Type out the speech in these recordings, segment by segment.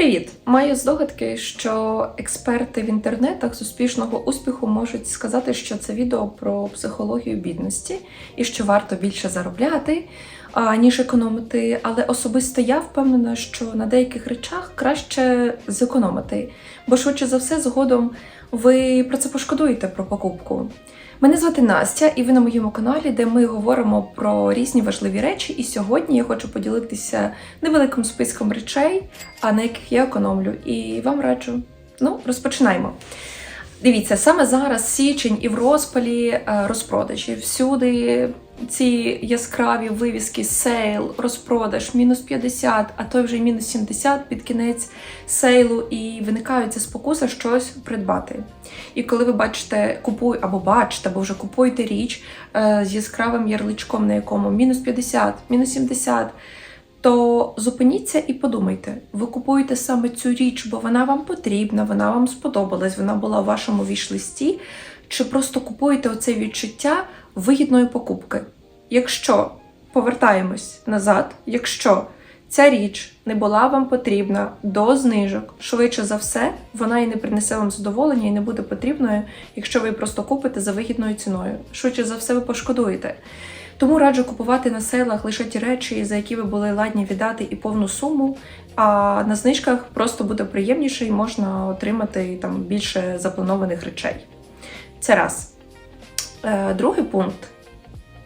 Привіт! Маю здогадки, що експерти в інтернетах з успішного успіху можуть сказати, що це відео про психологію бідності і що варто більше заробляти, ніж економити. Але особисто я впевнена, що на деяких речах краще зекономити, бо швидше за все, згодом ви про це пошкодуєте про покупку. Мене звати Настя, і ви на моєму каналі, де ми говоримо про різні важливі речі. І сьогодні я хочу поділитися невеликим списком речей, а на яких я економлю. І вам раджу. Ну, розпочинаємо. Дивіться, саме зараз січень і в розпалі е, розпродажі. Всюди ці яскраві вивіски, сейл, розпродаж, мінус 50, а то вже й мінус 70 під кінець сейлу, і виникає ця спокуса щось придбати. І коли ви бачите, купуй або бачите, або вже купуєте річ е, з яскравим ярличком, на якому мінус 50, мінус 70, то зупиніться і подумайте, ви купуєте саме цю річ, бо вона вам потрібна, вона вам сподобалась, вона була в вашому віш-листі, чи просто купуєте оце відчуття вигідної покупки. Якщо повертаємось назад, якщо ця річ не була вам потрібна до знижок, швидше за все, вона і не принесе вам задоволення і не буде потрібною, якщо ви просто купите за вигідною ціною. Швидше за все, ви пошкодуєте. Тому раджу купувати на сейлах лише ті речі, за які ви були ладні віддати і повну суму. А на знижках просто буде приємніше і можна отримати там більше запланованих речей. Це раз. Е, Другий пункт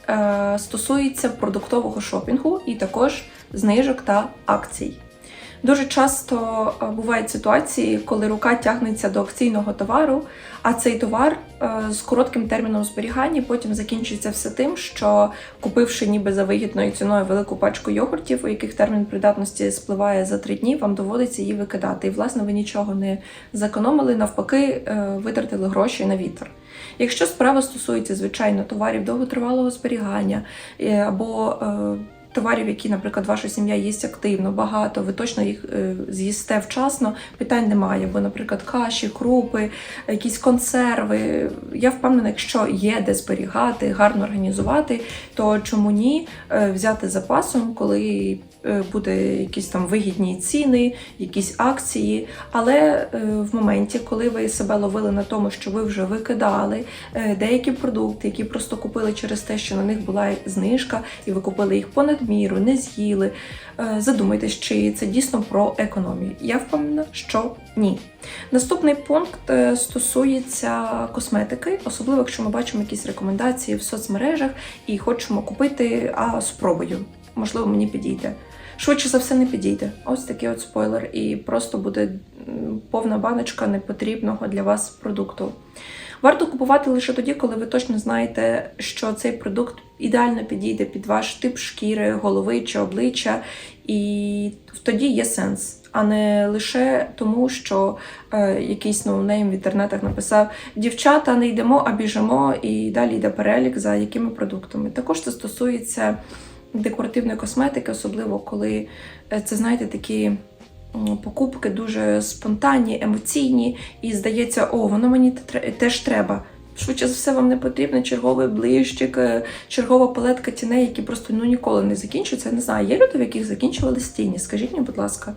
е, стосується продуктового шопінгу і також знижок та акцій. Дуже часто е, бувають ситуації, коли рука тягнеться до акційного товару, а цей товар з коротким терміном зберігання потім закінчується все тим, що купивши ніби за вигідною ціною велику пачку йогуртів, у яких термін придатності спливає за три дні, вам доводиться її викидати. І власне ви нічого не зекономили, навпаки, витратили гроші на вітер. Якщо справа стосується звичайно товарів довготривалого зберігання е, або е, товарів, які, наприклад, ваша сім'я їсть активно, багато, ви точно їх е, з'їсте вчасно, питань немає. Бо, наприклад, каші, крупи, якісь консерви. Я впевнена, якщо є де зберігати, гарно організувати, то чому ні е, взяти запасом, коли е, буде якісь там вигідні ціни, якісь акції. Але в моменті, коли ви себе ловили на тому, що ви вже викидали деякі продукти, які просто купили через те, що на них була знижка, і ви купили їх понад міру, не з'їли. Е, Задумайтесь, чи це дійсно про економію. Я впевнена, що ні. Наступний пункт е, стосується косметики, особливо якщо ми бачимо якісь рекомендації в соцмережах і хочемо купити, а спробую. Можливо, мені підійде. Швидше за все не підійде. Ось такий от спойлер, і просто буде повна баночка непотрібного для вас продукту. Варто купувати лише тоді, коли ви точно знаєте, що цей продукт ідеально підійде під ваш тип шкіри, голови чи обличчя, і тоді є сенс. А не лише тому, що е, якийсь ноунейм в інтернетах написав дівчата не йдемо, а біжимо, і далі йде перелік за якими продуктами. Також це стосується декоративної косметики, особливо коли е, це знаєте такі покупки дуже спонтанні, емоційні, і здається, о, воно мені теж треба. Швидше за все, вам не потрібен черговий блищик, е, чергова палетка тіней, які просто ну ніколи не закінчуються. Я не знаю, є люди, в яких закінчувались тіні. Скажіть мені, будь ласка.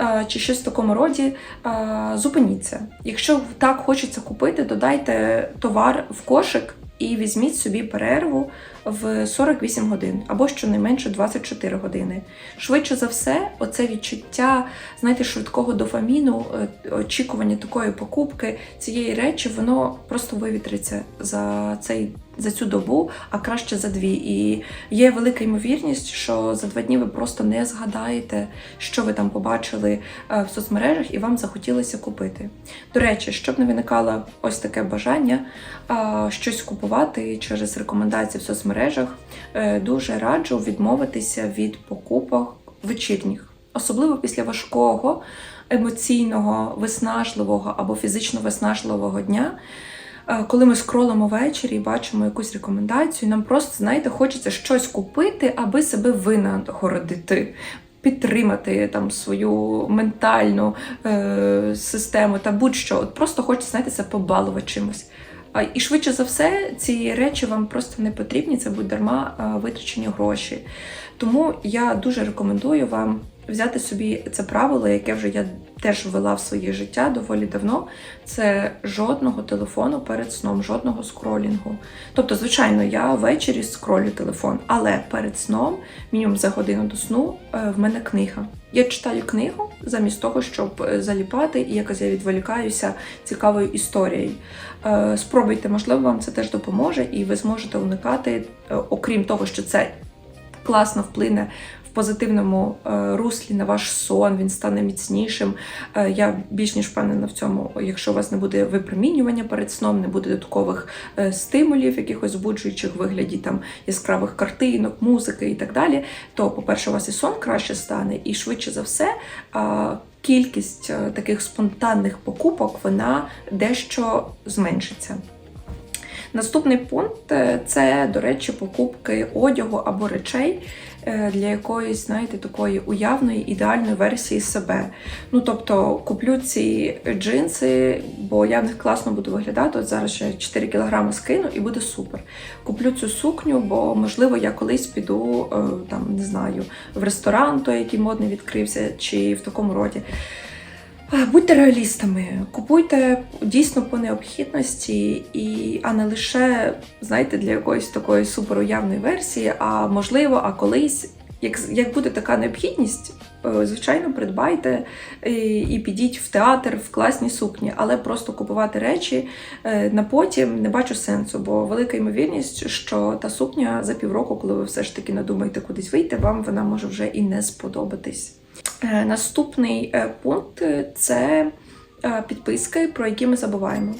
Е, Чи щось в такому роді, е, зупиніться. Якщо так хочеться купити, додайте товар в кошик і візьміть собі перерву в 48 годин або щонайменше 24 години. Швидше за все, оце відчуття, знаєте, швидкого дофаміну, е, очікування такої покупки цієї речі, воно просто вивітриться за цей. За цю добу, а краще за дві. І є велика ймовірність, що за два дні ви просто не згадаєте, що ви там побачили е, в соцмережах, і вам захотілося купити. До речі, щоб не виникало ось таке бажання щось купувати через рекомендації в соцмережах, е, дуже раджу відмовитися від покупок вечірніх, особливо після важкого, емоційного, виснажливого або фізично виснажливого дня. Е, Коли ми скролимо ввечері і бачимо якусь рекомендацію, нам просто, знаєте, хочеться щось купити, аби себе винагородити, підтримати там свою ментальну е, систему та будь-що. От просто хочеться, знаєте, це побалувати чимось. І швидше за все, ці речі вам просто не потрібні, це будуть дарма витрачені гроші. Тому я дуже рекомендую вам взяти собі це правило, яке вже я теж ввела в своє життя доволі давно. Це жодного телефону перед сном, жодного скролінгу. Тобто, звичайно, я ввечері скролю телефон, але перед сном, мінімум за годину до сну, е, в мене книга. Я читаю книгу замість того, щоб е, заліпати, і якось я відволікаюся цікавою історією. Е, Спробуйте, можливо, вам це теж допоможе, і ви зможете уникати, окрім того, що це класно вплине позитивному е, руслі на ваш сон, він стане міцнішим. Е, Я більш ніж впевнена в цьому, якщо у вас не буде випромінювання перед сном, не буде додаткових е, стимулів, якихось збуджуючих вигляді там яскравих картинок, музики і так далі, то, по-перше, у вас і сон краще стане, і швидше за все. Кількість таких спонтанних покупок вона дещо зменшиться. Наступний пункт це, до речі, покупки одягу або речей для якоїсь, знаєте, такої уявної ідеальної версії себе. Ну тобто куплю ці джинси, бо я в них класно буду виглядати. От зараз ще 4 кілограми скину і буде супер. Куплю цю сукню, бо можливо я колись піду е, там, не знаю, в ресторан, той, який модний відкрився, чи в такому роді. А, Будьте реалістами, купуйте дійсно по необхідності, і, а не лише, знаєте, для якоїсь такої суперуявної версії, а можливо, а колись, як, як буде така необхідність, е, звичайно, придбайте і, і підіть в театр в класні сукні, але просто купувати речі е, на потім не бачу сенсу, бо велика ймовірність, що та сукня за півроку, коли ви все ж таки надумаєте кудись вийти, вам вона може вже і не сподобатись. Е, Наступний е, пункт е, це підписки, про які ми забуваємо.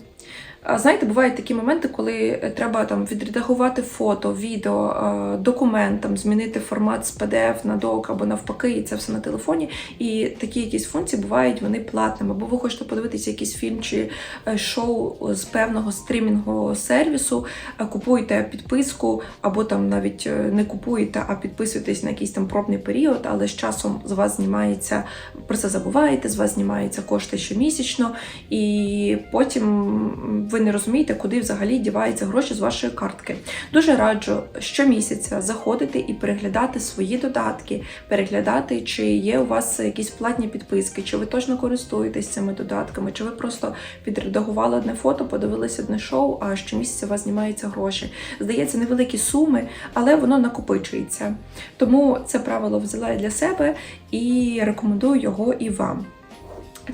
Знаєте, бувають такі моменти, коли е, треба там відредагувати фото, відео, е, документ, там, змінити формат з PDF на док або навпаки, і це все на телефоні. І такі якісь функції бувають вони платними. Або ви хочете подивитися якийсь фільм чи е, шоу з певного стрімінгового сервісу, купуєте підписку, або там навіть не купуєте, а підписуєтесь на якийсь там пробний період, але з часом з вас знімається, про це забуваєте, з вас знімаються кошти щомісячно, і потім ви не розумієте, куди взагалі діваються гроші з вашої картки. Дуже раджу щомісяця заходити і переглядати свої додатки, переглядати, чи є у вас якісь платні підписки, чи ви точно користуєтесь цими додатками, чи ви просто підредагували одне фото, подивилися одне шоу, а щомісяця у вас знімаються гроші. Здається, невеликі суми, але воно накопичується. Тому це правило взяла я для себе і рекомендую його і вам.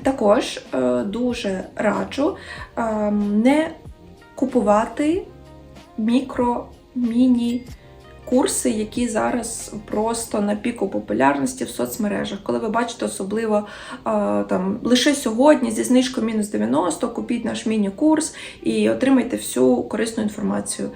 Також е, дуже раджу е, не купувати мікро, міні. Курси, які зараз просто на піку популярності в соцмережах. Коли ви бачите особливо е, там лише сьогодні зі знижкою мінус 90, купіть наш міні-курс і отримайте всю корисну інформацію.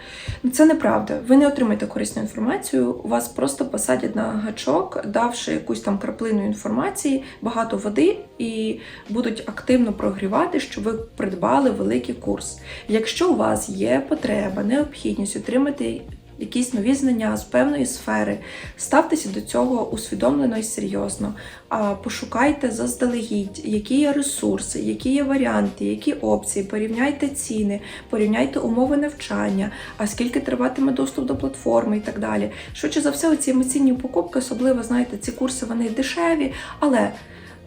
Ну, Це неправда. Ви не отримаєте корисну інформацію, вас просто посадять на гачок, давши якусь там краплину інформації, багато води, і будуть активно прогрівати, щоб ви придбали великий курс. Якщо у вас є потреба, необхідність отримати якісь нові знання з певної сфери, ставтеся до цього усвідомлено і серйозно. Пошукайте заздалегідь, які є ресурси, які є варіанти, які опції, порівняйте ціни, порівняйте умови навчання, а скільки триватиме доступ до платформи і так далі. Швидше за все, ці емоційні покупки, особливо знаєте, ці курси вони дешеві, але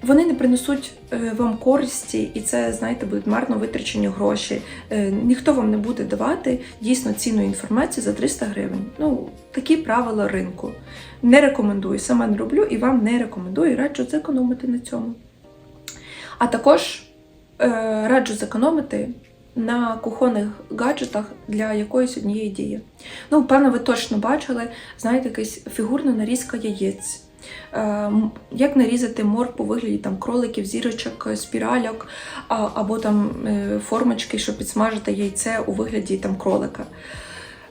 вони не принесуть е, вам користі, і це, знаєте, будуть марно витрачені гроші. Е, Ніхто вам не буде давати дійсно цінну інформацію за 300 гривень. Ну, такі правила ринку. Не рекомендую, сама не роблю і вам не рекомендую, раджу зекономити на цьому. А також е, раджу зекономити на кухонних гаджетах для якоїсь однієї дії. Ну, певно, ви точно бачили, знаєте, якась фігурна нарізка яєць. Е, Як нарізати моркву у вигляді там кроликів, зірочок, е, спіральок, або там е, формочки, щоб підсмажити яйце у вигляді там кролика.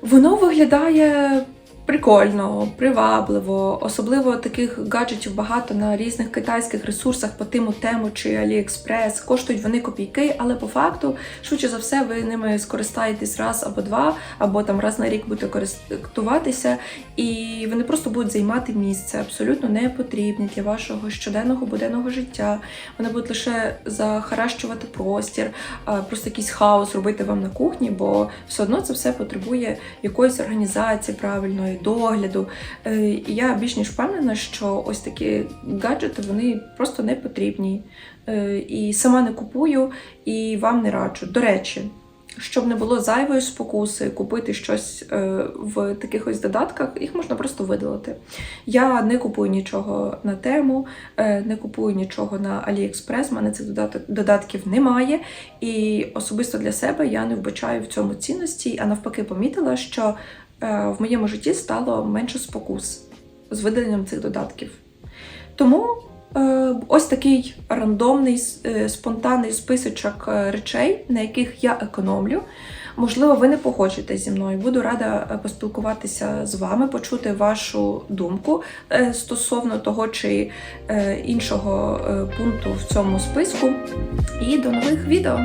Воно виглядає прикольно, привабливо, особливо таких гаджетів багато на різних китайських ресурсах по тиму тему чи AliExpress. Коштують вони копійки, але по факту, швидше за все, ви ними скористаєтесь раз або два, або там раз на рік будете користуватися, і вони просто будуть займати місце, абсолютно не потрібні для вашого щоденного буденного життя. Вони будуть лише захаращувати простір, просто якийсь хаос робити вам на кухні, бо все одно це все потребує якоїсь організації правильної, догляду. Е, я більш ніж впевнена, що ось такі гаджети вони просто не потрібні. Е, І сама не купую, і вам не раджу. До речі, щоб не було зайвої спокуси купити щось е, в таких ось додатках, їх можна просто видалити. Я не купую нічого на тему, не купую нічого на AliExpress, в мене цих додатків немає. І особисто для себе я не вбачаю в цьому цінності, а навпаки, помітила, що в моєму житті стало менше спокус з видаленням цих додатків. Тому е, ось такий рандомний, е, спонтанний списочок е, речей, на яких я економлю. Можливо, ви не погоджуєтесь зі мною. Буду рада е, поспілкуватися з вами, почути вашу думку е, стосовно того чи е, іншого е, пункту в цьому списку. І до нових відео!